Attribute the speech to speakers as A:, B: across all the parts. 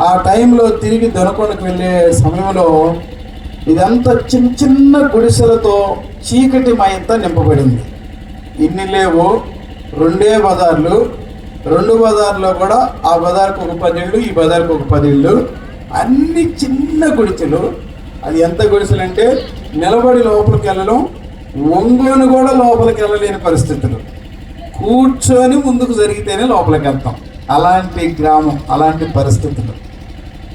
A: ఆ టైంలో తిరిగి దొనకొండకు వెళ్ళే సమయంలో ఇదంతా చిన్న చిన్న గుడిసెలతో చీకటి మయంతా నింపబడింది. ఇన్ని లేవు రెండే బజార్లు. రెండు బజార్లో కూడా ఆ బజార్కు ఒక పది ఇళ్ళు ఈ బజార్కు ఒక పది ఇళ్ళు. అన్ని చిన్న గుడిసెలు. అది ఎంత గుడిసెలు అంటే నిలబడి లోపలికి వెళ్ళడం ఒంగోని కూడా లోపలికి వెళ్ళలేని పరిస్థితులు. కూర్చొని ముందుకు జరిగితేనే లోపలికి వెళ్తాం. అలాంటి గ్రామం అలాంటి పరిస్థితులు.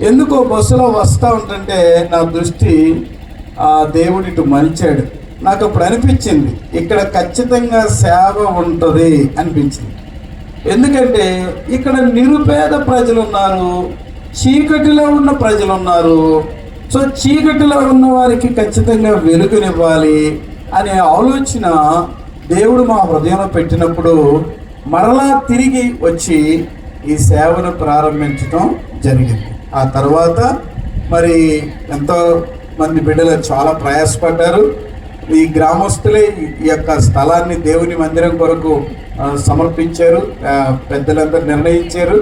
A: ఎందుకో బస్సులో వస్తూ ఉంటుంటే నా దృష్టి ఆ దేవుడు ఇటు మలిచాడు నాకు అప్పుడు అనిపించింది ఇక్కడ ఖచ్చితంగా సేవ ఉంటుంది అనిపించింది. ఎందుకంటే ఇక్కడ నిరుపేద ప్రజలు ఉన్నారు చీకటిలో ఉన్న ప్రజలు ఉన్నారు సో చీకటిలో ఉన్న వారికి ఖచ్చితంగా వెలుగునివ్వాలి అనే ఆలోచన దేవుడు మా హృదయంలో పెట్టినప్పుడు మరలా తిరిగి వచ్చి ఈ సేవను ప్రారంభించడం జరిగింది. ఆ తర్వాత మరి ఎంతో మంది బిడ్డలు చాలా ప్రయాసపడ్డారు. ఈ గ్రామస్తులే ఈ యొక్క స్థలాన్ని దేవుని మందిరం కొరకు సమర్పించారు. పెద్దలందరూ నిర్ణయించారు.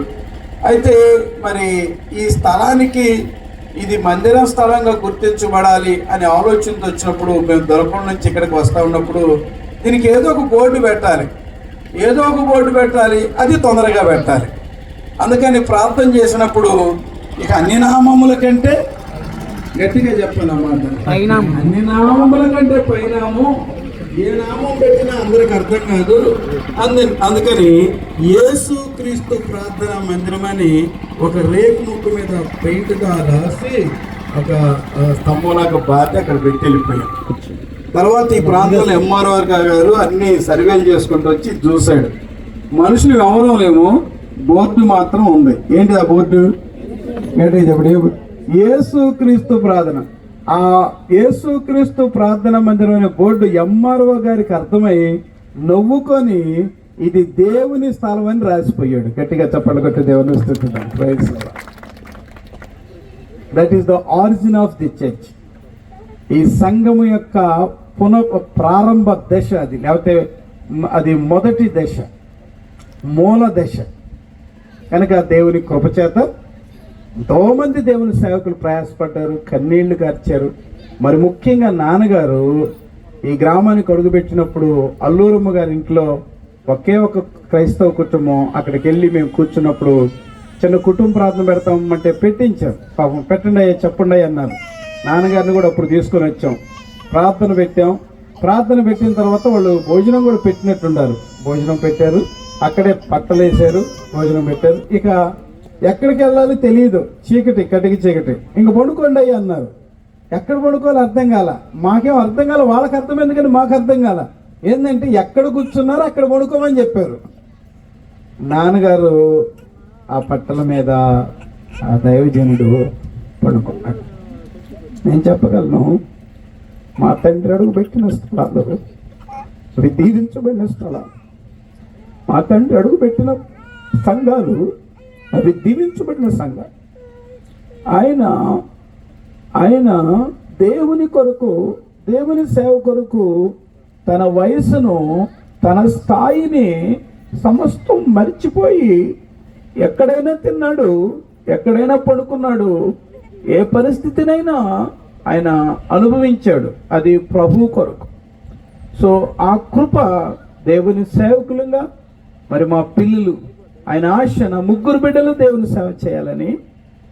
A: అయితే మరి ఈ స్థలానికి ఇది మందిరం స్థలంగా గుర్తించబడాలి అనే ఆలోచనతో వచ్చినప్పుడు మేము దొరకడం నుంచి ఇక్కడికి వస్తూ ఉన్నప్పుడు దీనికి ఏదో ఒక బోర్డు పెట్టాలి. ఏదో ఒక బోర్డు పెట్టాలి. అది తొందరగా పెట్టాలి. అందుకని ప్రార్థన చేసినప్పుడు ఇక అన్ని నామముల కంటే గట్టిగా చెప్పాను అన్నమాట. అన్ని నామముల కంటే పైనాము ఏ నామం పెట్టినా అందరికి అర్థం కాదు. అందు అందుకని యేసు క్రీస్తు ప్రార్థన మందిరం అని ఒక రేపు ముక్కు మీద పెయింట్గా రాసి ఒక స్తంభంలాగా బాధ అక్కడ పెట్టి వెళ్ళిపోయాం తర్వాత ఈ ప్రాంతంలో ఎంఆర్ఓ గారు అన్ని సర్వేలు చేసుకుంటూ వచ్చి చూశాడు. మనుషులు ఎవరూ లేము బోర్డు మాత్రం ఉంది. ఏంటి ఆ బోర్డు? ఏంటి చెప్పండి యేసు క్రీస్తు ప్రార్థన. ఆ యేసు క్రీస్తు ప్రార్థన మందిరం అనే బోర్డు ఎంఆర్ఓ గారికి అర్థమై నవ్వుకొని ఇది దేవుని స్థలం అని రాసిపోయాడు. గట్టిగా చెప్పండి కొట్టి దేవుని స్థుతిద్దాం. That is the origin of the church ఈ సంఘము యొక్క పున ప్రారంభ దశ అది. లేకపోతే అది మొదటి దశ. మూల దశ. కనుక దేవుని కృపచేత ఎంతోమంది దేవుని సేవకులు ప్రయాసపడ్డారు కన్నీళ్ళు కార్చారు. మరి ముఖ్యంగా నాన్నగారు ఈ గ్రామానికి అడుగుపెట్టినప్పుడు అల్లూరమ్మ గారి ఇంట్లో ఒకే ఒక క్రైస్తవ కుటుంబం. అక్కడికి వెళ్ళి మేము కూర్చున్నప్పుడు చిన్న కుటుంబ ప్రార్థన పెడతాం అంటే పెట్టించారు. పాపం పెట్టండి అయ్యా చెప్పండి అన్నారు. నాన్నగారిని కూడా అప్పుడు తీసుకొని వచ్చాం. ప్రార్థన పెట్టాం. ప్రార్థన పెట్టిన తర్వాత వాళ్ళు భోజనం కూడా పెట్టినట్టున్నారు భోజనం పెట్టారు. అక్కడే పట్టలేసారు భోజనం పెట్టారు. ఇక ఎక్కడికి వెళ్ళాలి తెలియదు. చీకటి కటికి చీకటి. ఇంక పడుకోండి అయ్యి అన్నారు. ఎక్కడ పడుకోవాలో అర్థం కాల. మాకేం అర్థం కాల వాళ్ళకి అర్థమైంది కానీ మాకు అర్థం కాల. ఏంటంటే ఎక్కడ కూర్చున్నారో అక్కడ పడుకోమని చెప్పారు. నాన్నగారు ఆ పట్టల మీద ఆ దైవజనుడు పడుకున్నాడు. నేను చెప్పగలను మా తండ్రి అడుగు పెట్టిన స్థలాలు అవి దీవించబడిన స్థలాలు మా తండ్రి అడుగు పెట్టిన సంఘాలు అవి దీవించబడిన సంఘం. ఆయన ఆయన దేవుని కొరకు దేవుని సేవ కొరకు తన వయసును తన స్థాయిని సమస్తం మర్చిపోయి ఎక్కడైనా తిన్నాడు ఎక్కడైనా పడుకున్నాడు ఏ పరిస్థితినైనా ఆయన అనుభవించాడు. అది ప్రభు కొరకు. సో ఆ కృప దేవుని సేవకులుగా మరి మా పిల్లలు ఆయన ఆశ నా ముగ్గురు బిడ్డలు దేవుని సేవ చేయాలని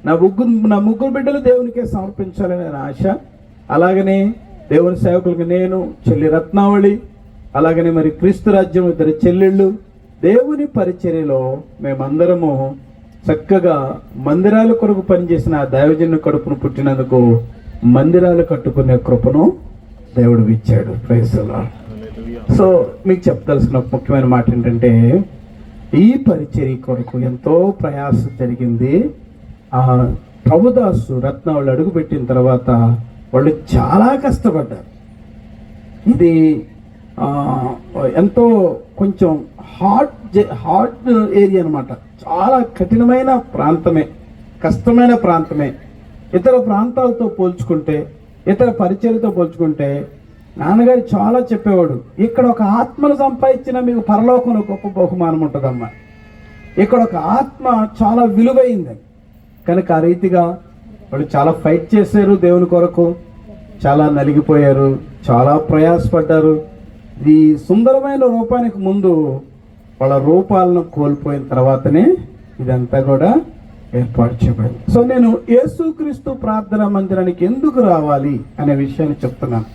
A: నా ముగ్గురు నా ముగ్గురు బిడ్డలు దేవునికే సమర్పించాలని ఆయన ఆశ. అలాగనే దేవుని సేవకులకు నేను చెల్లి రత్నావళి అలాగనే మరి క్రీస్తు రాజ్యం ఇద్దరు చెల్లెళ్ళు దేవుని పరిచర్యలో మేమందరము చక్కగా మందిరాల కొరకు పనిచేసిన ఆ దైవజన్ను కడుపును పుట్టినందుకు మందిరాలు కట్టుకునే కృపను దేవుడు ఇచ్చాడు. ప్రైసలా సో మీకు చెప్పదలసిన ముఖ్యమైన మాట ఏంటంటే ఈ పరిచర్య కొరకు ఎంతో ప్రయాస జరిగింది. ఆ ప్రభుదాసు వాళ్ళు అడుగుపెట్టిన తర్వాత వాళ్ళు చాలా కష్టపడ్డారు. ఇది ఎంతో కొంచెం హాట్ జే- హాట్ ఏరియా అనమాట చాలా కఠినమైన ప్రాంతమే కష్టమైన ప్రాంతమే. ఇతర ప్రాంతాలతో పోల్చుకుంటే ఇతర పరిచయలతో పోల్చుకుంటే నాన్నగారు చాలా చెప్పేవాడు ఇక్కడ ఒక ఆత్మను సంపాదించిన మీకు పరలోకంలో గొప్ప బహుమానం ఉంటుందమ్మా. ఇక్కడ ఒక ఆత్మ చాలా విలువైంది. కనుక ఆ రీతిగా వాళ్ళు చాలా ఫైట్ చేశారు దేవుని కొరకు చాలా నలిగిపోయారు చాలా ప్రయాసపడ్డారు. ఈ సుందరమైన రూపానికి ముందు వాళ్ళ రూపాలను కోల్పోయిన తర్వాతనే ఇదంతా కూడా ఏర్పాటు చేయబడింది. సో నేను యేసుక్రీస్తు ప్రార్థనా మందిరానికి ఎందుకు రావాలి అనే విషయాన్ని చెప్తున్నాను.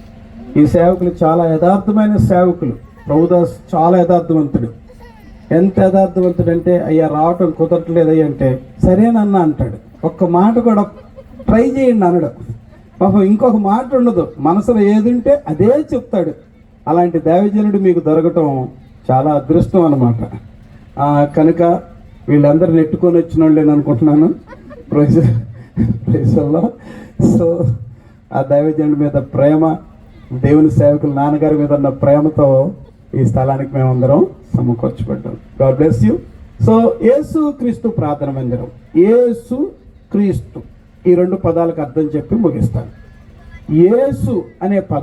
A: ఈ సేవకులు చాలా యథార్థమైన సేవకులు. ప్రభుదాస్ చాలా యథార్థవంతుడు. ఎంత యథార్థవంతుడు అంటే అయ్యా రావటం కుదరట్లేదు అంటే సరేనన్నా అంటాడు. ఒక్క మాట కూడా ట్రై చేయండి అనడు పాపం ఇంకొక మాట ఉండదు. మనసులో ఏది ఉంటే అదే చెప్తాడు. అలాంటి దైవజనుడు మీకు దొరకటం చాలా అదృష్టం అనమాట కనుక వీళ్ళందరూ నెట్టుకొని వచ్చిన వాళ్ళు నేను అనుకుంటున్నాను. ప్రైజ్ ప్రైజ్లో సో ఆ దైవజనుడి మీద ప్రేమ దేవుని సేవకులు నాన్నగారి మీద ఉన్న ప్రేమతో ఈ స్థలానికి మేమందరం సమకూర్చబడ్డాం. God bless you so Yesu Kristu ప్రార్థన మందిరం. యేసు క్రీస్తు. ఈ రెండు పదాలకు అర్థం చెప్పి ముగిస్తాను. యేసు అనే పద